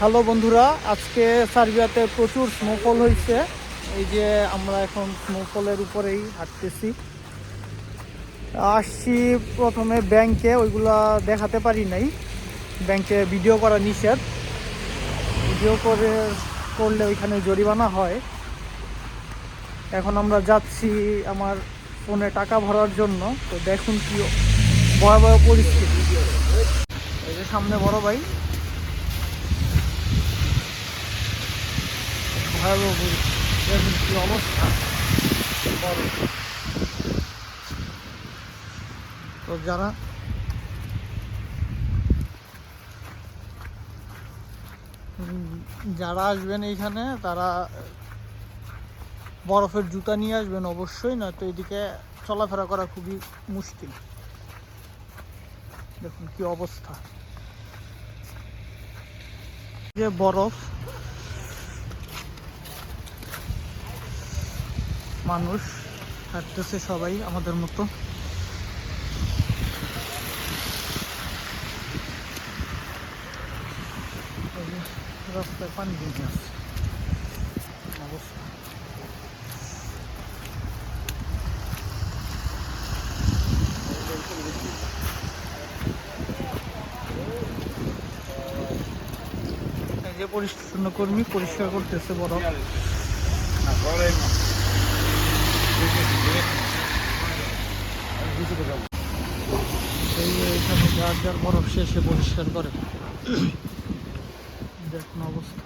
Hello বন্ধুরা, আজকে সার্বিয়াতে প্রচুর স্নোফল হয়েছে। এই যে আমরা এখন স্নোফলের উপরেই হাঁটতেছি। আসছি প্রথমে ব্যাংকে ওইগুলা দেখাতে পারি নাই। ব্যাংকে ভিডিও করা নিষেধ। ভিডিও করে, করলে ওইখানে জরিমানা হয়। এখন আমরা যাচ্ছি আমার ফোনে টাকা ভরার জন্য। তো দেখুন কি ভয়াবহ পরিস্থিতি। এই যে সামনে বড় ভাই। ভয়াবহ দেখুন অবস্থা। তো যারা যারা আসবেন এইখানে, তারা বরফের জুতা নিয়ে আসবেন অবশ্যই না তো এদিকে চলাফেরা করা খুবই মুশকিল। দেখুন কি অবস্থা। যে বরফ মানুষ হাঁটতেছে সবাই আমাদের মতো। রাস্তায় পানি জমে আছে। যে পরিচ্ছন্ন কর্মী, পরিষ্কার করতেছে বড়। যার যার বরফ শেষে পরিষ্কার করে। দেখুন অবস্থা।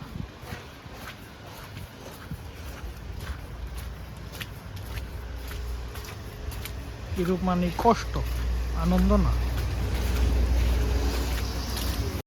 কিরূপ মানে কষ্ট আনন্দ না।